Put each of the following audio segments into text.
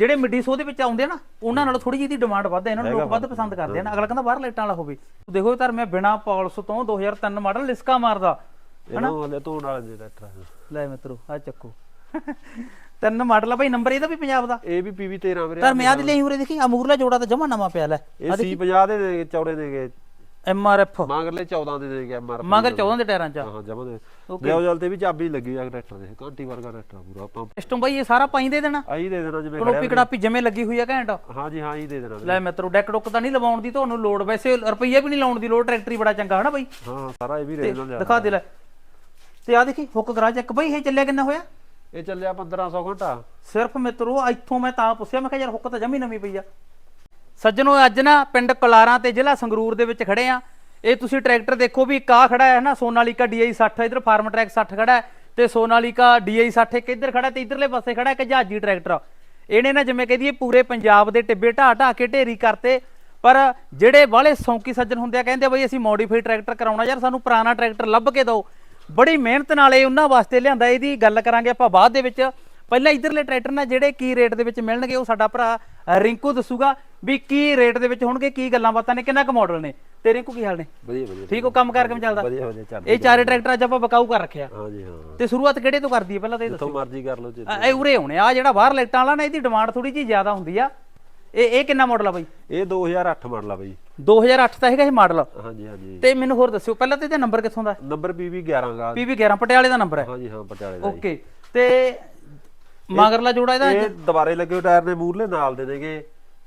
ਜਿਹੜੇ ਮਿੱਡੀ ਸੋ ਦੇ ਵਿੱਚ ਆਉਂਦੇ ਆ ਨਾ ਉਹਨਾਂ ਨਾਲੋਂ ਥੋੜੀ ਜਿਹੀ ਦੀ ਡਿਮਾਂਡ ਵੱਧ ਹੈ ਇਹਨਾਂ ਨੂੰ ਲੋਕ ਵੱਧ ਪਸੰਦ ਕਰਦੇ ਆ ਨਾ। ਅਗਲਾ ਕਹਿੰਦਾ ਬਾਹਰ ਲਾਈਟਾਂ ਵਾਲਾ ਹੋਵੇ। ਦੇਖੋ ਧਰ ਮੈਂ ਬਿਨਾ ਪਾਲਿਸ ਤੋਂ 2003 ਮਾਡਲ ਲਿਸਕਾ ਮਾਰਦਾ। ਇਹਨੂੰ ਹਲੇ ਧੋਣ ਵਾਲੇ ਦੇ ਆ। ਲੈ ਮਿੱਤਰੋ ਆ ਚੱਕੋ। ਤਿੰਨ ਮਾਡਲ ਆ ਭਾਈ ਨੰਬਰ ਇਹਦਾ ਵੀ ਪੰਜਾਬ ਦਾ। ਇਹ ਵੀ ਪੀਵੀ 13 ਵੀਰੇ ਧਰ ਮੈਂ ਦੀ ਲਈ ਉਰੇ ਦੇਖੀ ਅਮੂਰਲਾ ਜੋੜਾ ਤਾਂ ਜਮਾ ਨਵਾਂ ਪਿਆ ਲੈ। ਇਹ ਸੀ 50 ਦੇ ਚੌੜੇ ਦੇਗੇ ਐਮ ਆਰ ਐਫ ਮੰਗਲੇ 14 ਦੇ ਦੇਗੇ ਐਮਆਰ ਮਗਰ 14 ਦੇ ਟਾਇਰਾਂ ਚ। ਹਾਂ ਜਮਾ ਦੇ। ਲਿਓ ਜਲ ਤੇ ਵੀ ਚਾਬੀ ਲੱਗੀ ਆ ਟਰੈਕਟਰ ਦੇ। ਘੰਟੀ ਵਰਗਾ ਟਰੈਕਟਰ ਆ ਪੂਰਾ ਆਪਾਂ ਸਿਸਟਮ ਭਾਈ ਇਹ ਸਾਰਾ ਪਾਈ ਦੇ ਦੇਣਾ। ਆਹੀ ਦੇ ਦੇਣਾ ਜਿਵੇਂ ਕੋਲੋਂ ਪਿਕੜਾਪੀ ਜਿਵੇਂ ਲੱਗੀ ਹੋਈ ਆ ਘੈਂਟ। ਹਾਂ ਜੀ ਹਾਂ ਹੀ ਦੇ ਦੇਣਾ। ਵੀਰੇ। ਲੈ ਮਿੱਤਰੋ ਡੈਕ ਡੁੱਕ ਤਾਂ ਨਹੀਂ ਲਵਾਉਣ ਦੀ ਤੁਹਾਨੂੰ ਲੋੜ। ਵੈਸੇ ਰੁਪਈਆ ਵੀ ਨਹੀਂ ਲਾਉਣ ਦੀ ਲੋੜ ਟਰੈਕਟਰ ਹੀ ਬੜਾ ਚੰਗਾ ਹਨਾ ਬਾਈ? ਹਾਂ ਸਾਰਾ ਇਹ ਵੀ ਨਾਲ ਲਿਆ ਦਿਖਾ ਦੇ ਲੈ। ਤੇ ਆ ਦੇਖੀ ਹੁੱਕ ਕਰਾ ਚੈੱਕ ਬਾਈ ਇਹ ਚੱਲਿਆ ਕਿੰਨਾ ਹੋਇਆ? ਇਹ ਚੱਲਿਆ 1500 ਘੰਟਾ। ਸਿਰਫ ਮਿੱਤਰੋ ਇੱਥੋਂ ਮੈਂ ਤਾਂ ਪੁੱਛਿਆ ਮੈਂ ਕਿਹਾ ਯਾਰ ਹੁੱਕ ਤਾਂ ਜਮੀ ਨਵੀਂ ਪਈ ਆ। ਸੱਜਣੋ, ਅੱਜ ਨਾ ਪਿੰਡ ਕਲਾਰਾਂ ਤੇ ਜ਼ਿਲ੍ਹਾ ਸੰਗਰੂਰ ਦੇ ਵਿੱਚ ਖੜੇ ਆ। ਇਹ ਤੁਸੀਂ ਟਰੈਕਟਰ ਦੇਖੋ ਵੀ ਇੱਕ ਆਹ ਖੜਾ ਹੈ ਨਾ? ਸੋਨਾਲੀਕਾ DI 60 ਇਧਰ ਫਾਰਮ ਟਰੈਕ 60 ਖੜਾ ਹੈ ਤੇ ਸੋਨਾਲੀਕਾ DI 60 ਇੱਕ ਇੱਧਰ ਖੜਾ ਤੇ ਇਧਰਲੇ ਪਾਸੇ ਖੜਾ ਇੱਕ ਜਹਾਜੀ ਟਰੈਕਟਰ ਇਹਨੇ ਨਾ ਜਿਵੇਂ ਕਹਦੀਏ ਪੂਰੇ ਪੰਜਾਬ ਦੇ ਟਿੱਬੇ ਢਾਹ ਢਾਹ ਕੇ ਢੇਰੀ ਕਰਤੇ, ਪਰ ਜਿਹੜੇ ਵਾਲੇ ਸੌਂਕੀ ਸੱਜਣ ਹੁੰਦੇ ਆ ਕਹਿੰਦੇ ਬਈ ਅਸੀਂ ਮੋਡੀਫਾਈ ਟਰੈਕਟਰ ਕਰਾਉਣਾ, ਯਾਰ ਸਾਨੂੰ ਪੁਰਾਣਾ ਟਰੈਕਟਰ ਲੱਭ ਕੇ ਦਿਓ। ਬੜੀ ਮਿਹਨਤ ਨਾਲ ਇਹ ਉਹਨਾਂ ਵਾਸਤੇ ਲਿਆਂਦਾ, ਇਹਦੀ ਗੱਲ ਕਰਾਂਗੇ ਆਪਾਂ ਬਾਅਦ ਦੇ ਵਿੱਚ। ਪਹਿਲਾਂ ਇਧਰਲੇ ਟਰੈਕਟਰ ਨਾਲ ਜਿਹੜੇ ਕੀ ਰੇਟ ਦੇ ਵਿੱਚ ਮਿਲਣਗੇ ਉਹ ਸਾਡਾ ਭਰਾ ਰਿੰਕੂ ਦੱਸੂਗਾ ਵੀ ਕੀ ਰੇਟ ਦੇ ਵਿੱਚ ਹੋਣਗੇ ਕੀ ਗੱਲਾਂ ਬਾਤਾਂ ਨੇ ਕਿੰਨਾ ਕੁ ਮਾਡਲ ਨੇ। ਤੇ ਰਿੰਕੂ ਕੀ ਹਾਲ ਨੇ? ਵਧੀਆ ਵਧੀਆ ਠੀਕ ਉਹ ਕੰਮ ਕਰ ਕਿਵੇਂ ਚੱਲਦਾ? ਵਧੀਆ ਵਧੀਆ ਚੱਲ ਇਹ ਚਾਰੇ ਟਰੈਕਟਰ ਅੱਜ ਆਪਾਂ ਬਕਾਊ ਕਰ ਰੱਖਿਆ। ਹਾਂ ਜੀ ਹਾਂ। ਤੇ ਸ਼ੁਰੂਆਤ ਕਿਹੜੇ ਤੋਂ ਕਰਦੀ ਹੈ? ਪਹਿਲਾਂ ਤਾਂ ਇਹ ਦੱਸੋ ਮਰਜ਼ੀ ਕਰ ਲਓ ਜੀ ਇਹ ਉਰੇ ਹੋਣੇ ਆ। ਜਿਹੜਾ ਬਾਹਰ ਲਾਈਟਾਂ ਵਾਲਾ ਨਾ ਇਹਦੀ ਡਿਮਾਂਡ ਥੋੜੀ ਜਿਹੀ ਜ਼ਿਆਦਾ ਹੁੰਦੀ ਆ। ਇਹ ਇਹ ਕਿੰਨਾ ਮਾਡਲ ਆ ਬਾਈ? ਇਹ 2008 ਮਾਡਲ ਆ ਬਈ। 2008 ਦਾ ਹੈਗਾ ਇਹ ਮਾਡਲ ਹਾਂ ਜੀ ਹਾਂ ਜੀ। ਤੇ ਮੈਨੂੰ ਹੋਰ ਦੱਸਿਓ ਪਹਿਲਾਂ ਤੇ ਇਹਦਾ ਨੰਬਰ ਕਿੱਥੋਂ ਦਾ? ਨੰਬਰ ਪੀਵੀ 11 ਗਾ। PB 11 ਪਟਿਆਲੇ ਦਾ ਨੰਬਰ ਹੈ। ਹਾਂ ਜੀ ਹਾਂ ਪਟਿਆਲੇ ਦਾ ਜੀ। ਓਕੇ ਤੇ ਮਗਰਲਾ ਜੋੜਾ ਇਹਦਾ ਇਹ ਦੁਬਾਰੇ ਲੱਗੇ ਹੋਏ ਟਾਇਰ ਨੇ ਮੂਰਲੇ ਨਾਲ ਦੇ ਨੇਗੇ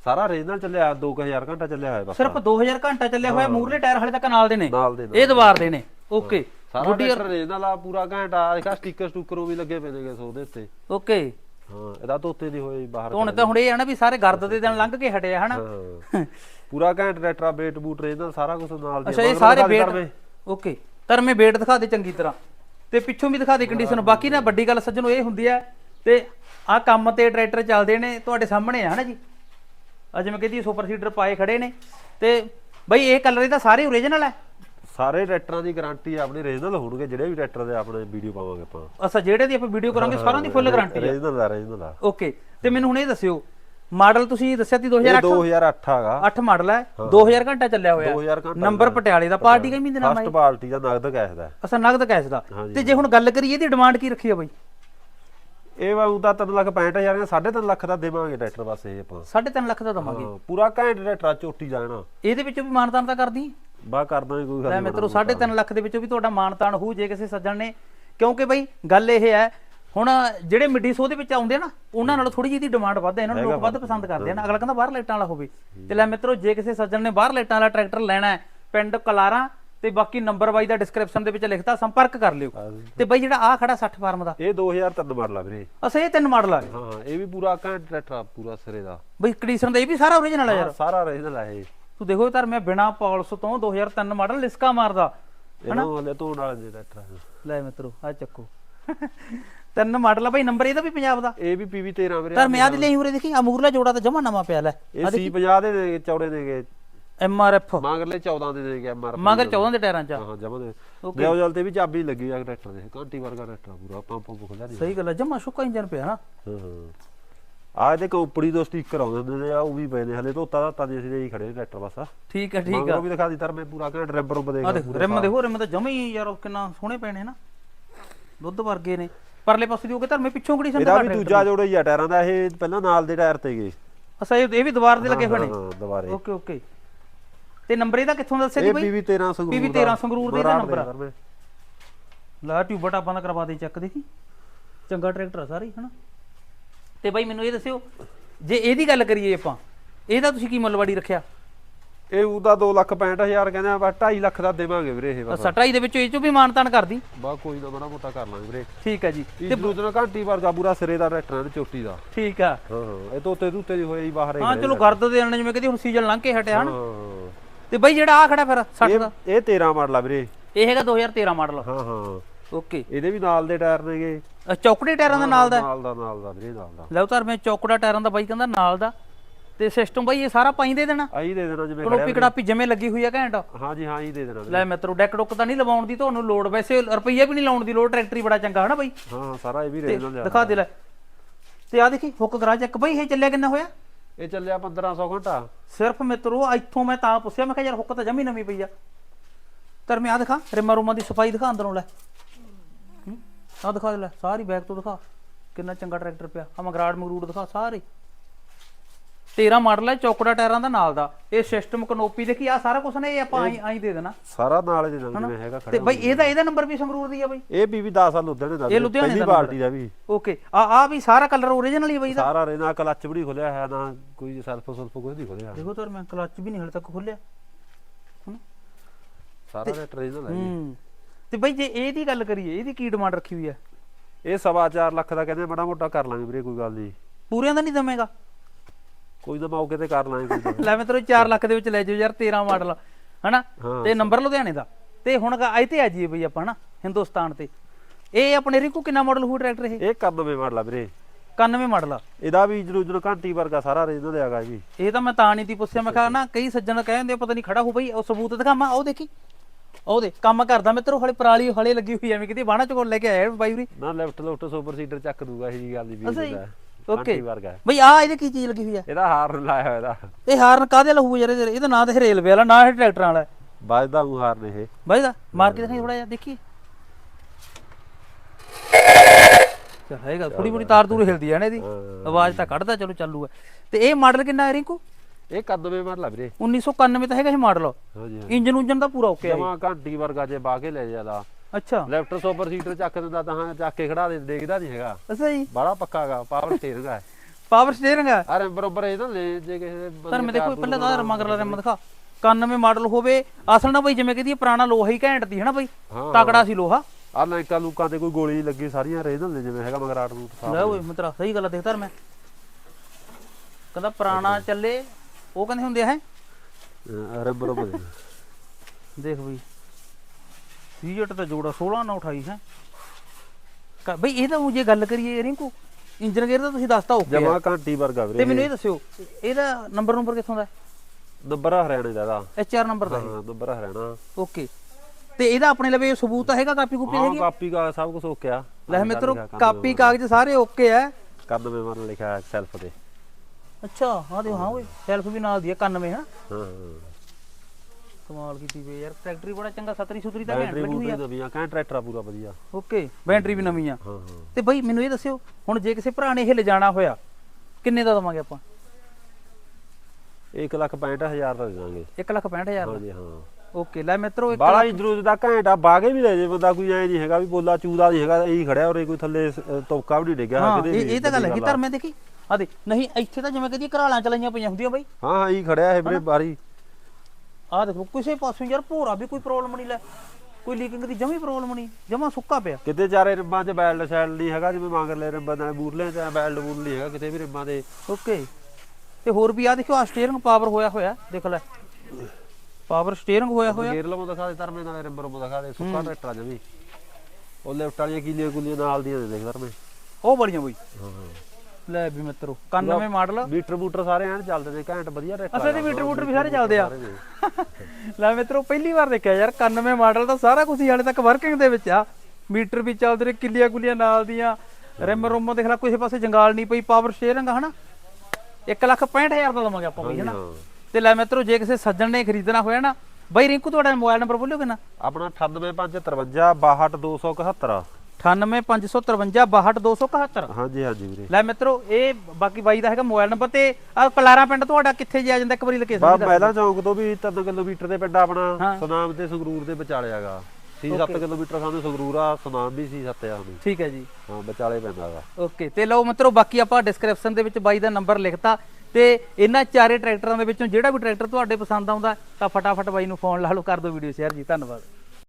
ਸਾਰਾ ਰੀਜਨਲ ਚੱਲਿਆ 2000 ਘੰਟਾ ਚੱਲਿਆ ਹੋਇਆ ਬਸ। ਸਿਰਫ 2000 ਘੰਟਾ ਚੱਲਿਆ ਹੋਇਆ ਮੂਰਲੇ ਟਾਇਰ ਹਲੇ ਤੱਕ ਨਾਲ ਦੇ ਨੇ? ਨਾਲ ਦੇ ਨਾਲ। ਇਹ ਦਵਾਰ ਦੇ ਨੇ? ਓਕੇ। ਸਾਰਾ ਟਰੈਕਟਰ ਰੀਜਨਲ ਆ ਪੂਰਾ ਘੰਟਾ। ਦੇਖਾ ਸਟicker ਸਟੂਕਰ ਉਹ ਵੀ ਲੱਗੇ ਪਏ ਨੇਗੇ ਸੋ ਉਹਦੇ ਉੱਤੇ। ਓਕੇ। ਹਾਂ ਇਹਦਾ ਧੋਤੇ ਨਹੀਂ ਹੋਏ ਬਾਹਰ ਹੁਣ ਤਾਂ ਹੁਣ ਇਹ ਆ ਨਾ ਵੀ ਸਾਰੇ ਗਰਦ ਦੇ ਦਿਨ ਲੰਘ ਕੇ ਹਟੇ ਆ ਹਨਾ? ਹਾਂ। ਪੂਰਾ ਘੰਟ ਟਰੈਕਟਰ ਬੇਟ ਬੂਟ ਰੀਜਨਲ ਸਾਰਾ ਕੁਝ ਨਾਲ ਦੀ ਅੱਛਾ ਇਹ ਸਾਰੇ ਵੇਟ ਓਕੇ। ਤਰਮੇ ਵੇਟ ਦਿਖਾ ਦੇ ਚੰਗੀ ਤਰ੍ਹਾਂ। ਤੇ ਪਿੱਛੋਂ ਵੀ ਦਿਖਾ ਦੇ ਕੰਡੀਸ਼ਨ ਬਾਕੀ ਨਾ ਵੱਡੀ ਗੱਲ ਸੱਜਣੋ ਇਹ ਹੁੰਦੀ ਹੈ ਤੇ ਆਹ ਕੰਮ ਤੇ ਟਰੈਕਟਰ ਚੱਲਦੇ ਨੇ ਤੁਹਾਡੇ ਸਾਹਮਣੇ ਆ ਹਨਾ ਜੀ? ਅੱਜ ਮੈਂ ਕਹਿੰਦੀ ਸੁਪਰ ਸੀਡਰ ਪਾਏ ਖੜੇ ਨੇ। ਤੇ ਬਈ ਇਹ ਕਲਰ ਇਹਦਾ ਸਾਰੇ ਓਰੀਜਨਲ ਹੈ ਸਾਰੇ ਟਰੈਕਟਰਾਂ ਦੀ ਗਾਰੰਟੀ ਆਪਣੇ ਰੀਜਨਲ ਹੋਣਗੇ ਜਿਹੜੇ ਵੀ ਟਰੈਕਟਰ ਦੇ ਆਪਣੇ ਵੀਡੀਓ ਪਾਵਾਂਗੇ ਆਪਾਂ। ਅੱਛਾ ਜਿਹੜੇ ਦੀ ਆਪਾਂ ਵੀਡੀਓ ਕਰਾਂਗੇ ਸਾਰਿਆਂ ਦੀ ਫੁੱਲ ਗਾਰੰਟੀ ਹੈ ਰੀਜਨਲ ਦਾ ਰੀਜਨਲ ਆ। ਓਕੇ ਤੇ ਮੈਨੂੰ ਹੁਣ ਇਹ ਦੱਸਿਓ ਮਾਡਲ ਤੁਸੀਂ ਦੱਸਿਆ ਸੀ ਇਹ 2008 2008 ਹੈਗਾ 8 ਮਾਡਲ ਹੈ। 2000 ਘੰਟਾ ਚੱਲਿਆ ਹੋਇਆ। 2000 ਘੰਟਾ ਨੰਬਰ ਪਟਿਆਲੇ ਦਾ ਪਾਰਟੀ ਕਿੰਨੀ ਦੇ ਨਾਮ ਹੈ ਫਸਟ ਪਾਰਟੀ ਦਾ ਨਗਦ ਕੈਸ਼ ਦਾ। ਅਸਾਂ ਨਗਦ ਕੈਸ਼ ਦਾ। ਤੇ ਜੇ ਹੁਣ ਗੱਲ ਕਰੀਏ ਇਹਦੀ ਡਿਮਾਂਡ ਕੀ ਰੱਖੀ ਆ ਬਾਈ? ਇਹ ਵਾਉ ਦਾ 3 ਲੱਖ 65000 ਦਾ 3.5 ਲੱਖ ਦਾ ਦੇਵਾਂਗੇ ਟਰੈਕਟਰ ਬਸ ਇਹ ਆਪਾਂ। 3.5 ਲੱਖ ਦਾ ਦਵਾਂਗੇ। ਹਾਂ, ਪੂਰਾ ਘੈਂਟ ਟਰੈਕਟਰ ਝੋਟੀ ਜਾਣਾ। ਇਹਦੇ ਵਿੱਚੋਂ ਵੀ ਮਾਨਤਾਨ ਤਾਂ ਕਰਦੀ? ਬਾ ਕਰਦਾ ਕੋਈ ਗੱਲ ਲੈ ਨੀ ਮਿੱਤਰੋ 3.5 ਲੱਖ ਦੇ ਵਿੱਚੋਂ ਵੀ ਤੁਹਾਡਾ ਮਾਨਤਾਨ ਹੋਊ ਜੇ ਕਿਸੇ ਸੱਜਣ ਨੇ। ਕਿਉਂਕਿ ਬਈ ਗੱਲ ਇਹ ਹੈ ਹੁਣ ਜਿਹੜੇ ਮਿੱਡੀ ਸੋ ਦੇ ਵਿੱਚ ਆਉਂਦੇ ਨਾ ਉਹਨਾਂ ਨਾਲੋਂ ਥੋੜੀ ਜਿਹੀ ਦੀ ਡਿਮਾਂਡ ਵੱਧ ਹੈ। ਇਹਨਾਂ ਨੂੰ ਲੋਕ ਵੱਧ ਪਸੰਦ ਕਰਦੇ ਆ ਨਾ। ਅਗਲਾ ਕਹਿੰਦਾ ਬਾਹਰ ਲਾਈਟਾਂ ਵਾਲਾ ਹੋਵੇ। ਤੇ ਲੈ ਮਿੱਤਰੋ ਜੇ ਕਿਸੇ ਸੱਜਣ ਨੇ ਬਾਹਰ ਲਾਈਟਾਂ ਵਾਲਾ ਟਰੈਕਟਰ ਲੈਣਾ ਹੈ ਪਿੰਡ ਕਲਾਰਾਂ ਤੇ ਬਾਕੀ ਨੰਬਰ ਬਾਈ ਦਾ ਡਿਸਕ੍ਰਿਪਸ਼ਨ ਦੇ ਵਿੱਚ ਲਿਖਤਾ ਸੰਪਰਕ ਕਰ ਲਿਓ। ਤੇ ਬਈ ਜਿਹੜਾ ਆ ਖੜਾ 60 ਫਾਰਮ ਦਾ। ਇਹ 2003 ਮਾਡਲ ਆ ਵੀਰੇ। ਅਸਾਂ ਇਹ ਤਿੰਨ ਮਾਡਲ ਆ ਹਾਂ ਇਹ ਵੀ ਪੂਰਾ ਘੈਂਟ ਟਰੈਕਟਰ ਆ, ਪੂਰਾ ਸਿਰੇ ਦਾ। ਬਈ ਕੰਡੀਸ਼ਨ ਦਾ ਇਹ ਵੀ ਸਾਰਾ ਓਰੀਜਨਲ ਆ ਯਾਰ। ਸਾਰਾ ਰੀਜਨਲ ਆ ਇਹ। ਤੂੰ ਦੇਖੋ ਧਰ ਮੈਂ ਬਿਨਾ ਪਾਲਿਸ ਤੋਂ 2003 ਮਾਡਲ ਲਿਸਕਾ ਮਾਰਦਾ। ਇਹਨੂੰ ਹਲੇ ਧੋਣ ਵਾਲੇ ਦੇ ਟਰੈਕਟਰ ਆ। ਲੈ ਮਿੱਤਰੋ ਆ ਚੱਕੋ। ਤਿੰਨ ਮਾਡਲ ਆ ਭਾਈ ਨੰਬਰ ਇਹਦਾ ਵੀ ਪੰਜਾਬ ਦਾ। ਇਹ ਵੀ ਪੀਵੀ 13 ਵੀਰੇ ਧਰ ਮੈਂ ਦੀ ਲਈ ਉਰੇ ਦੇਖੀ ਅਮੂਰਲਾ ਜੋੜਾ ਤਾਂ ਜਮਾ ਨਵਾਂ ਪਿਆ ਲੈ। ਇਹ ਸੀ 50 ਦੇ ਚੌੜੇ ਨੇਗੇ ਐਮ ਆਰ ਐਫ ਮੰਗਲੇ 14 ਦੇ ਨੇਗੇ ਐਮਆਰ ਮਗਰ 14 ਦੇ ਟਾਇਰਾਂ ਚ। ਆ। ਹਾਂ ਜਮਾ ਦੇ। ਲਿਓ ਜਲ ਤੇ ਵੀ ਚਾਬੀ ਲੱਗੀ ਆ ਟਰੈਕਟਰ ਦੇ। ਘੰਟੀ ਵਰਗਾ ਟਰੈਕਟਰ ਆ ਪੂਰਾ ਪੰਪ ਪੰਪ ਖੁੱਲਦਾ ਨਹੀਂ ਸਹੀ ਗੱਲ ਹੈ ਜਮਾ ਸੁੱਕਾ ਇੰਜਨ ਪਿਆ ਨਾ। ਹਾਂ ਹਾਂ। ਆ ਇਹਦੇ ਕੰਪਨੀ ਤੋਂ ਸਟicker ਆਉਂਦੇ ਹੁੰਦੇ ਨੇ ਆ ਉਹ ਵੀ ਪਏ ਨੇ ਹਲੇ ਧੋਤਾ ਧਾਤਾ ਦੇ ਅਸੀਂ ਖੜੇ ਨੇ ਟਰੈਕਟਰ ਬਸ ਠੀਕ ਹੈ ਠੀਕ ਮਗਰੋਂ ਵੀ ਦਿਖਾ ਦਿੱਤਾ ਮੈਂ ਪੂਰਾ ਘੰਟ ਰੈਬਰ ਰੁਬ ਦੇਖ ਆ ਦੇਖੋ ਰਿਮ ਦੇਖੋ ਰਿਮ ਤਾਂ ਜਮਾ ਹੀ ਯਾਰ ਉਹ ਕਿੰਨਾ ਸੋਹਣੇ ਪਏ ਨੇ ਨਾ। ਦੁੱਧ ਵਰਗੇ ਨੇ। ਪਰਲੇ ਪਾਸੇ ਦੀ ਉਹ ਕਿ ਧਰ ਮੈਂ ਪਿੱਛੋਂ ਕੰਡੀਸ਼ਨ ਇਹਦਾ ਵੀ ਦੂਜਾ ਜੋੜਾ ਹੀ ਆ ਟਾਇਰਾਂ ਦਾ ਇਹ ਪਹਿਲਾਂ ਨਾਲ ਦੇ ਟਾਇਰ ਤੇ ਗਏ। ਅਸਾ ਇਹ ਇਹ ਵੀ ਦੀਵਾਰ ਦੇ ਲੱਗੇ ਹੋਏ ਨੇ ਹਾਂ ਦੁਬਾਰੇ। Okay okay. ਤੇ ਨੰਬਰ ਇਹਦਾ ਕਿੱਥੋਂ ਦੱਸਿਆ ਇਹ ਬਈ? ਪੀਵੀ 13 ਸੰਗਰੂਰ PV 13 ਸੰਗਰੂਰ ਦਾ ਇਹਦਾ ਨੰਬਰ ਆ। ਲਾ ਟਿਊਬ ਟਾਪਾਂ ਦਾ ਕਰਵਾ ਦੇ ਚੈੱਕ ਦੇਖੀ। ਚੰਗਾ ਟਰੈਕਟਰ ਆ ਸਾਰੀ ਹਨਾ? ਤੇ ਬਾਈ ਮੈਨੂੰ ਇਹ ਦੱਸਿਓ ਜੇ ਇਹਦੀ ਗੱਲ ਕਰੀਏ ਆਪਾਂ ਇਹਦਾ ਤੁਸੀਂ ਕੀ ਮੁੱਲਵਾੜੀ ਰੱਖਿਆ? ਇਹ ਉਹਦਾ 2 ਲੱਖ 65000 ਕਹਿੰਦੇ ਆ ਬਸ 2.5 ਲੱਖ ਦਾ ਦੇਵਾਂਗੇ ਵੀਰੇ ਇਹ ਬਸ। ਸਟਾਈ ਦੇ ਵਿੱਚੋਂ ਇਹ ਚੋਂ ਵੀ ਮਾਨਤਾਨ ਕਰਦੀ? ਬਾ ਕੋਈ ਨਾ ਬੜਾ ਮੋਟਾ ਕਰ ਲਾਂਗੇ ਵੀਰੇ। ਠੀਕ ਹੈ ਜੀ। ਤੇ ਦੂਜਾ ਘੰਟੀ ਵਰਗਾ ਪੂਰਾ ਸਿਰੇ ਦਾ ਟਰੈਕਟਰ ਹੈ ਚੋਟੀ ਦਾ। ਠੀਕ ਆ। ਹਾਂ ਇਹ ਤੋਤੇ ਤੂਤੇ ਦੀ ਹੋਈ ਬਾਹਰ ਹੀ ਚਲੋ ਗਰਦ ਦੇ ਆਣ ਜਿਵੇਂ ਕਹਦੀ ਹੁਣ ਸੀਜ਼ਨ ਲੰਘ ਕੇ ਹਟਿਆ ਹਨ? ਤੇ ਬਾਈ ਜਿਹੜਾ ਆ ਖੜਾ ਫਿਰ 60 ਦਾ। ਇਹ 13 ਮਾਡਲ ਆ ਵੀਰੇ। ਇਹ ਹੈਗਾ 2013 ਮਾਡਲ। ਹਾਂ ਹਾਂ। ਓਕੇ। ਇਹਦੇ ਵੀ ਨਾਲ ਦੇ ਟਾਇਰ ਨੇਗੇ। ਚੌਕੜੇ ਟਾਇਰਾਂ ਦਾ ਨਾਲ ਦਾ? ਨਾਲ ਦਾ ਨਾਲ ਦਾ ਵੀਰੇ ਨਾਲ ਦਾ। ਲਓ ਧਰ ਮੈਂ ਚੌਕੜਾ ਟਾਇਰਾਂ ਦਾ ਬਾਈ ਕਹਿੰਦਾ ਨਾਲ ਦਾ। ਤੇ ਸਿਸਟਮ ਬਾਈ ਇਹ ਸਾਰਾ ਪਾਈ ਦੇ ਦੇਣਾ। ਆਹੀ ਦੇ ਦੇਣਾ ਜਿਵੇਂ ਕੋਲੋਂ ਪਿਕੜਾਪੀ ਜਿਵੇਂ ਲੱਗੀ ਹੋਈ ਆ ਘੈਂਟ। ਹਾਂ ਜੀ ਹਾਂ ਹੀ ਦੇ ਦੇਣਾ ਵੀਰੇ। ਲੈ ਮਿੱਤਰੋ ਡੈਕ ਡੁੱਕ ਤਾਂ ਨਹੀਂ ਲਵਾਉਣ ਦੀ ਤੁਹਾਨੂੰ ਲੋੜ ਵੈਸੇ ਰੁਪਈਆ ਵੀ ਨਹੀਂ ਲਾਉਣ ਦੀ ਲੋੜ ਟਰੈਕਟਰ ਹੀ ਬੜਾ ਚੰਗਾ ਹਨਾ ਬਾਈ? ਹਾਂ ਹਾਂ ਸਾਰਾ ਇਹ ਵੀ ਰੇਂਜ ਨਾਲ ਦਿਖਾ ਦੇ ਲੈ। ਤੇ ਆ ਦੇਖੀ ਹੁੱਕ ਕਰਾ ਚੱਕ ਬਈ ਇਹ ਚੱਲਿਆ ਕਿੰਨਾ ਹੋਇਆ? ਇਹ ਚੱਲਿਆ 1500 ਘੰਟਾ। ਸਿਰਫ ਮਿੱਤਰੋ, ਇੱਥੋਂ ਮੈਂ ਤਾਂ ਪੁੱਛਿਆ, ਮੈਂ ਕਿਹਾ ਯਾਰ ਹੁੱਕ ਤਾਂ ਜਮੀ ਨਵੀਂ ਪਈ ਆ। ਤਰ ਮੈਂ ਆ ਦਿਖਾ, ਰਿਮਾ ਰੂਮਾਂ ਦੀ ਸਫ਼ਾਈ ਦਿਖਾ ਅੰਦਰੋਂ ਲੈ। ਆ ਦਿਖਾ ਲੈ, ਸਾਰੀ ਬੈਗ ਤੋਂ ਦਿਖਾ। ਕਿੰਨਾ ਚੰਗਾ ਟਰੈਕਟਰ ਪਿਆ। ਆ ਮਗਰਾੜ ਮਗਰੂੜ ਦਿਖਾ ਸਾਰੇ। 13 ਮਾਡਲ ਹੈ ਚੌਕੜਾ ਟਾਇਰਾਂ ਦਾ ਨਾਲ ਦਾ। ਇਹ ਸਿਸਟਮ ਕਨੋਪੀ ਦੇਖੀ ਆ ਸਾਰਾ ਕੁਝ ਨੇ ਇਹ ਆਪਾਂ ਆਈ ਆਈ ਦੇ ਦੇਣਾ। ਸਾਰਾ ਨਾਲ ਦੇ ਨਾਲ ਜਿਵੇਂ ਹੈਗਾ ਤੇ ਖੜਾ ਬਈ ਇਹਦਾ ਇਹਦਾ ਨੰਬਰ ਵੀ ਸੰਗਰੂਰ ਦੀ ਆ ਬਈ। ਇਹ ਵੀ ਵੀ 10 ਸਾਲ ਲੁਧਿਆਣੇ ਦਾ ਇਹ ਲੁਧਿਆਣੇ ਦਾ ਪਾਰਟੀ ਦਾ ਵੀ। ਓਕੇ ਆ ਆ ਵੀ ਸਾਰਾ ਕਲਰ ਓਰੀਜਨਲ ਹੀ ਬਈ ਦਾ ਸਾਰਾ ਰੇ ਨਾ ਕਲੱਚ ਵੀ ਨਹੀਂ ਖੁੱਲਿਆ ਹੈ ਨਾ ਕੋਈ ਸੈਲਫ ਸੁਲਫ ਕੋਈ ਨਹੀਂ ਖੁੱਲਿਆ। ਦੇਖੋ ਤਰ ਮੈਂ ਕਲਚ ਵੀ ਨਹੀਂ ਹਲੇ ਤੱਕ ਖੋਲਿਆ। ਸਾਰਾ ਰੇ ਟ੍ਰੇਨਰ ਹੈ ਹੂੰ। ਤੇ ਬਈ ਜੇ ਇਹਦੀ ਗੱਲ ਕਰੀਏ ਇਹਦੀ ਕੀ ਡਿਮਾਂਡ ਰੱਖੀ ਹੋਈ ਆ ਇਹ ਸਵਾ ਚਾਰ ਲੱਖ ਦਾ ਕਹਿੰਦੇ ਬੜਾ ਮੋਟਾ ਕਰ ਲਾਂਗੇ ਵੀਰੇ ਕੋਈ ਗੱਲ ਨਹੀਂ। ਪੂਰਿਆਂ ਦਾ ਨਹੀਂ ਦਮੇਗਾ ਕੋਈ ਨਾ ਮੌਕੇ ਤੇ ਕਰ ਲਾਂਗੇ ਕੋਈ। ਲੈ ਮੈਂ ਤੇਰੇ 4 ਲੱਖ ਦੇ ਵਿੱਚ ਲੈ ਜਾਓ ਯਾਰ 13 ਮਾਡਲ। ਹਨਾ। ਤੇ ਨੰਬਰ ਲੁਧਿਆਣੇ ਦਾ। ਤੇ ਹੁਣ ਆਏ ਤੇ ਆ ਜੀਏ ਬਈ ਆਪਾਂ ਨਾ ਹਿੰਦੁਸਤਾਨ ਤੇ। ਇਹ ਆਪਣੇ ਰਿਕੂ ਕਿੰਨਾ ਮਾਡਲ ਹੋਊ ਟਰੈਕਟਰ ਇਹ? ਇਹ 91 ਮਾਡਲ ਆ ਵੀਰੇ। 91 ਮਾਡਲ ਇਹਦਾ ਵੀ ਜਰੂ ਜਰੂ ਘੰਟੀ ਵਰਗਾ ਸਾਰਾ ਰੇ ਇਹਨਾਂ ਦੇ ਆਗਾ ਜੀ ਇਹ ਤਾਂ ਮੈਂ ਤਾਂ ਨਹੀਂ ਤੀ ਪੁੱਛਿਆ ਮੈਂ ਕਿਹਾ ਨਾ ਕਈ ਸੱਜਣ ਕਹਿੰਦੇ ਪਤਾ ਨਹੀਂ ਖੜਾ ਹੋ ਬਈ ਉਹ ਸਬੂਤ ਦਿਖਾਵਾਂ ਉਹ ਦੇਖੀ। ਉਹ ਦੇ ਕੰਮ ਕਰਦਾ ਮਿੱਤਰੋ ਹਲੇ ਪਰਾਲੀ ਹਲੇ ਲੱਗੀ ਹੋਈ ਐਵੇਂ ਕਿਤੇ ਬਾਣਾ ਚੋਂ ਲੈ ਕੇ ਆਇਆ ਬਾਈ ਵੀਰੇ ਨਾ ਲੈਫਟ ਲੁਫਟ ਸੁਪਰ ਸੀਡਰ ਚੱਕ ਦੂਗਾ ਇਹ ਜੀ ਗੱਲ ਨਹੀਂ ਵੀ ਜੀ। ਓਕੇ ਵਰਗਾ। ਬਈ ਆ ਇਹਦੇ ਕੀ ਚੀਜ਼ ਲੱਗੀ ਹੋਈ ਆ? ਇਹਦਾ ਹਾਰਨ ਲਾਇਆ ਹੋਇਆ ਇਹਦਾ। ਇਹ ਹਾਰਨ ਕਾਦੇ ਲਹੂ ਯਾਰ ਇਹਦੇ? ਇਹਦਾ ਨਾਂ ਤਾਂ ਰੇਲਵੇ ਵਾਲਾ ਨਾ ਇਹ ਟਰੈਕਟਰਾਂ ਵਾਲਾ। ਵੱਜਦਾ ਉਹ ਹਾਰਨ ਇਹ। ਬਾਈ ਦਾ ਮਾਰ ਕੇ ਦਿਖਾਈ ਥੋੜਾ ਜਿਹਾ ਦੇਖੀ? ਚਲ ਹੈਗਾ ਥੋੜੀ ਬੋੜੀ ਤਾਰ ਦੂਰ ਹਿਲਦੀ ਆ ਨਾ ਇਹਦੀ। ਆਵਾਜ਼ ਤਾਂ ਕੱਢਦਾ ਚਲੋ ਚੱਲੂ ਤੇ ਇਹ ਮਾਡਲ ਕਿੰਨਾ ਹੈ ਰਿੰਕੂ? ਇਹ 91 ਮਾਡਲ ਆ ਵੀਰੇ। 1991 ਤਾਂ ਹੈਗਾ ਇਹ ਮਾਡਲ। ਇੰਜਨ ਉਂਜਨ ਦਾ ਪੂਰਾ ਓਕੇ ਆ ਜਮਾ ਘੰਟੀ ਵਰਗਾ ਜੇ ਕੇ ਲੈ ਜਾਂਦਾ ਅੱਛਾ। ਲੈਫਟ ਸੁਪਰ ਸੀਡਰ ਚੱਕ ਦਿੰਦਾ ਤਾਂ ਚੱਕ ਕੇ ਖੜਾ ਦੇ ਦੇਖਦਾ ਨਹੀਂ ਹੈਗਾ। ਅੱਛਾ ਜੀ। ਬੜਾ ਪੱਕਾਗਾ ਪਾਵਰ ਸਟੀਅਰਿੰਗ ਹੈ। ਪਾਵਰ ਸਟੀਅਰਿੰਗ ਹੈ? ਅਰੇ ਬਰੋਬਰ ਇਹ ਨਾ ਲੈ ਜੇ ਕਿਸੇ ਸਰ ਮੈਂ ਦੇਖੋ ਪਹਿਲਾਂ ਤਾਂ ਮਗਰਲਾ ਰਿਮ ਦਿਖਾ। 91 ਮਾਡਲ ਹੋਵੇ ਅਸਲ ਨਾ ਬਈ ਜਿਵੇਂ ਕਹਦੀ ਪੁਰਾਣਾ ਲੋਹਾ ਹੀ ਘੈਂਟ ਦੀ ਹੈ ਨਾ ਬਈ। ਤਕੜਾ ਸੀ ਲੋਹਾ। ਆ ਲੈਂਕਾਂ ਲੂਕਾਂ ਤੇ ਕੋਈ ਗੋਲੀ ਲੱਗੀ ਸਾਰੀਆਂ ਰੇ ਦਿੰਦੇ ਜਿਵੇਂ ਹੈਗਾ ਮਗਰਾਟ ਨੂੰ ਲੈ ਓਏ ਮਿੱਤਰਾ ਸਹੀ ਗੱਲ ਦੇਖਦਾ ਮੈਂ। ਕਹਿੰਦਾ ਪੁਰਾਣਾ ਚੱਲੇ ਉਹ ਕਹਿੰਦੇ ਹੁੰਦੇ ਹੈ? ਅਰੇ ਬਰੋਬਰ। ਦੇਖ ਬਈ। ਸੀਜਟ ਤਾਂ ਜੋੜਾ 16 ਨਾ ਉਠਾਈ ਹੈ। ਬਈ ਇਹ ਤਾਂ ਉਹ ਜੇ ਗੱਲ ਕਰੀਏ ਰਿੰਕੂ ਇੰਜਨ ਗੇਅਰ ਤਾਂ ਤੁਸੀਂ ਦੱਸਤਾ ਓਕੇ ਜਮਾ ਘੰਟੀ ਵਰਗਾ ਤੇ ਵੀਰੇ ਮੈਨੂੰ ਇਹ। ਦੱਸਿਓ ਇਹਦਾ ਨੰਬਰ ਨੰਬਰ ਕਿੱਥੋਂ ਦਾ? ਨੰਬਰ ਹਰਿਆਣੇ ਦਾ ਇਹਦਾ। ਐਚ ਆਰ ਨੰਬਰ ਦਾ ਹਾਂ। ਨੰਬਰ ਹਰਿਆਣਾ। ਓਕੇ। ਤੇ ਇਹਦਾ ਆਪਣੇ ਲਵੇ ਸਬੂਤ ਤਾਂ ਹੈਗਾ ਕਾਪੀ ਕੂਪੀ ਹਾਂ ਹੈਗੀ ਕਾਪੀ ਕਾ ਸਭ ਕੁਝ ਓਕਿਆ ਲੈ ਮਿੱਤਰੋ ਕਾਪੀ ਕਾਗਜ਼ ਸਾਰੇ ਓਕੇ ਆ। ਕਦਮੇ ਮਨ ਲਿਖਿਆ ਸੈਲਫ ਤੇ ਅੱਛਾ ਹਾਂ ਦੇ ਹਾਂ ਓਏ ਸੈਲਫ ਵੀ ਨਾਲ ਦੀ ਆ 91 ਹਾਂ। ਹਾਂ ਹਾਂ। ਕਮਾਲ ਕੀਤੀ ਵੇ ਯਾਰ। ਟਰੈਕਟਰ ਹੀ ਬੜਾ ਚੰਗਾ ਸਤਰੀ ਸੁਤਰੀ ਤਾਂ ਘੈਂਟ ਬੈਟਰੀ ਲੱਗੀ ਹੋਈ ਆ। ਨਵੀਆਂ ਕਹਿੰ ਟਰੈਕਟਰ ਆ ਪੂਰਾ ਵਧੀਆ। ਓਕੇ ਬੈਟਰੀ ਵੀ ਨਵੀਂ ਆ। ਹਾਂ ਹਾਂ। ਤੇ ਬਈ ਮੈਨੂੰ ਇਹ ਦੱਸਿਓ ਹੁਣ ਜੇ ਕਿਸੇ ਭਰਾ ਨੇ ਇਹ ਲਿਜਾਣਾ ਹੋਇਆ ਕਿੰਨੇ ਦਾ ਦਵਾਂਗੇ ਆਪਾਂ? 1 ਲੱਖ 65000 ਦਾ ਦੇ ਦਾਂਗੇ। 1 ਲੱਖ 65000 ਦਾ? ਹਾਂਜੀ ਹਾਂ। ਓਕੇ ਲੈ ਮਿੱਤਰੋ ਇੱਕ ਬਾਲਾ ਹੀ ਜਰੂਰ ਦਾ ਘੰਟਾ ਬਾਗੇ ਵੀ ਲੈ ਜੇ ਬੰਦਾ ਕੋਈ ਐ ਨਹੀਂ ਹੈਗਾ ਵੀ ਬੋਲਾ ਚੂਦਾ ਨਹੀਂ ਹੈਗਾ ਇਹੀ ਖੜਿਆ ਔਰ ਕੋਈ ਥੱਲੇ ਤੋਕਾ ਵੀ ਨਹੀਂ ਡਿੱਗਿਆ ਹਾਂ ਇਹ ਇਹ ਤਾਂ ਗੱਲ ਹੈਗੀ ਆ। ਧਰ ਮੈਂ ਦੇਖੀ। ਆ ਦੇ ਨਹੀਂ ਇੱਥੇ ਤਾਂ ਜਿਵੇਂ ਕਹਦੀ ਘਰਾਲਾਂ ਚਲਾਈਆਂ ਪਈਆਂ ਹੁੰਦੀਆਂ ਬਈ। ਹਾਂ ਹਾਂ ਇਹੀ ਖੜਿਆ ਹੈ ਵੀਰੇ ਬਾਰੀ। ਆ ਦੇਖੋ ਕਿਸੇ ਪਾਸੋਂ ਯਾਰ ਭੋਰਾ ਵੀ ਕੋਈ ਪ੍ਰੋਬਲਮ ਨਹੀਂ ਲੈ। ਕੋਈ ਲੀਕਿੰਗ ਦੀ ਜਮੀ ਪ੍ਰੋਬਲਮ ਨਹੀਂ ਜਮਾ ਸੁੱਕਾ ਪਿਆ। ਕਿਤੇ ਚਾਰੇ ਰਿੰਬਾਂ 'ਚ ਬੈਲਟ ਸ਼ੈਲ ਨਹੀਂ ਹੈਗਾ ਜਿਵੇਂ ਮੰਗ ਲੈ ਰਿੰਬਾਂ ਨਾਲ ਬੂਰਲੇ 'ਚ ਬੈਲਟ ਬੂਰ ਨਹੀਂ ਹੈਗਾ ਕਿਤੇ ਵੀ ਰਿੰਬਾਂ ਦੇ। ਓਕੇ ਤੇ ਹੋਰ ਵੀ ਆ ਦੇਖੋ ਆ ਸਟੀਅਰਿੰਗ ਪਾਵਰ ਹੋਇਆ ਹੋਇਆ ਦੇਖ ਲੈ। ਪਾਵਰ ਸਟੀਅਰਿੰਗ ਹੋਇਆ ਹੋਇਆ। ਗੇਰ ਲਵਾਂ ਦਿਖਾ ਦੇ ਤਰਮੇ ਨਾਲ ਰਿੰਬਰ ਨੂੰ ਦਿਖਾ ਦੇ ਸੁੱਕਾ ਟਰੈਕਟਰ ਆ ਜਮੀ। ਉਹ ਲੈਫਟ ਵਾਲੀਆਂ ਕੀਲੀਆਂ ਕੁਲੀਆਂ ਨਾਲ ਦੀਆਂ ਦੇ ਦੇਖ ਤਰਮੇ ਉਹ ਬੜੀਆਂ ਬਈ। ਹਾਂ ਹਾਂ। ਲੈ ਵੀ ਮਿੱਤਰੋ 91 ਮਾਡਲ। ਮੀਟਰ ਬੂਟਰ ਸਾਰੇ ਐਨ ਚੱਲਦੇ ਨੇ ਘੈਂਟ ਵਧੀਆ ਟਰੈਕਟਰ ਅਸਲ ਦੇ ਮੀਟਰ ਮੂਟਰ ਵੀ ਸਾਰੇ ਚੱਲਦੇ ਆ। ਲੈ ਮਿੱਤਰੋ ਪਹਿਲੀ ਵਾਰ ਦੇਖਿਆ ਯਾਰ 91 ਮਾਡਲ ਦਾ ਸਾਰਾ ਕੁਝ ਹਾਲੇ ਤੱਕ ਵਰਕਿੰਗ ਦੇ ਵਿੱਚ ਆ। ਮੀਟਰ ਵੀ ਚੱਲਦੇ ਨੇ ਕਿੱਲੀਆਂ ਕੁਲੀਆਂ ਨਾਲ ਦੀਆਂ। ਰਿਮ ਰੁਮ ਦੇਖ ਲੈ ਕਿਸੇ ਪਾਸੇ ਜੰਗਾਲ ਨਹੀਂ ਪਈ ਪਾਵਰ ਸ਼ੇਅਰਿੰਗ ਹਨਾ? 1 ਲੱਖ 65000 ਦਾ ਦਵਾਂਗੇ ਆਪਾਂ ਬਈ ਹਨਾ? ਤੇ ਲੈ ਮਿੱਤਰੋ ਜੇ ਕਿਸੇ ਸੱਜਣ ਨੇ ਖਰੀਦਣਾ ਹੋਇਆ ਨਾ ਬਈ ਰਿੰਕੂ ਤੁਹਾਡਾ ਮੋਬਾਈਲ ਨੰਬਰ ਬੋਲਿਓ ਕਿੰਨਾ? ਆਪਣਾ 98553 62271 9855562271 ਹਾਂਜੀ ਹਾਂਜੀ ਵੀਰੇ। ਲੈ ਮਿੱਤਰੋ ਇਹ ਬਾਕੀ ਬਾਈ ਦਾ ਹੈਗਾ ਮੋਬਾਈਲ ਨੰਬਰ ਤੇ ਆ ਕਲਾਰਾ ਪਿੰਡ ਤੁਹਾਡਾ ਕਿੱਥੇ ਜਿਆ ਜਾਂਦਾ? ਇੱਕ ਵਾਰੀ ਬਾ ਲੋਕੇਸ਼ਨ ਮਹਿਲਾ ਚੌਂਕ ਤੋਂ ਵੀ 3 ਕਿਲੋਮੀਟਰ ਦੇ ਪਿੰਡ ਆਪਣਾ ਹਾਂ। ਸੁਨਾਮ ਤੇ ਸੰਗਰੂਰ ਦੇ ਵਿਚਾਲੇ ਹੈਗਾ। 6-7 ਕਿਲੋਮੀਟਰ ਸਾਨੂੰ ਸੰਗਰੂਰ ਆ ਸੁਨਾਮ ਵੀ ਸੀ 7 ਆ ਸਾਨੂੰ। ਠੀਕ ਹੈ ਜੀ। ਹਾਂ ਵਿਚਾਲੇ ਪੈਂਦਾ ਹੈਗਾ। ਓਕੇ ਤੇ ਲਓ ਮਿੱਤਰੋ ਬਾਕੀ ਆਪਾਂ ਡਿਸਕ੍ਰਿਪਸ਼ਨ ਦੇ ਵਿੱਚ ਬਾਈ ਦਾ ਨੰਬਰ ਲਿਖਤਾ। ਤੇ ਇਹਨਾਂ ਚਾਰੇ ਟਰੈਕਟਰਾਂ ਦੇ ਵਿੱਚੋਂ ਜਿਹੜਾ ਵੀ ਟਰੈਕਟਰ ਤੁਹਾਡੇ ਪਸੰਦ ਆਉਂਦਾ ਤਾਂ ਫਟਾਫਟ ਬਾਈ ਨੂੰ ਫੋਨ ਲਾ ਲਓ ਕਰ ਦਿਓ ਵੀਡੀਓ ਸ਼ੇਅਰ ਜੀ। ਧੰਨਵਾਦ।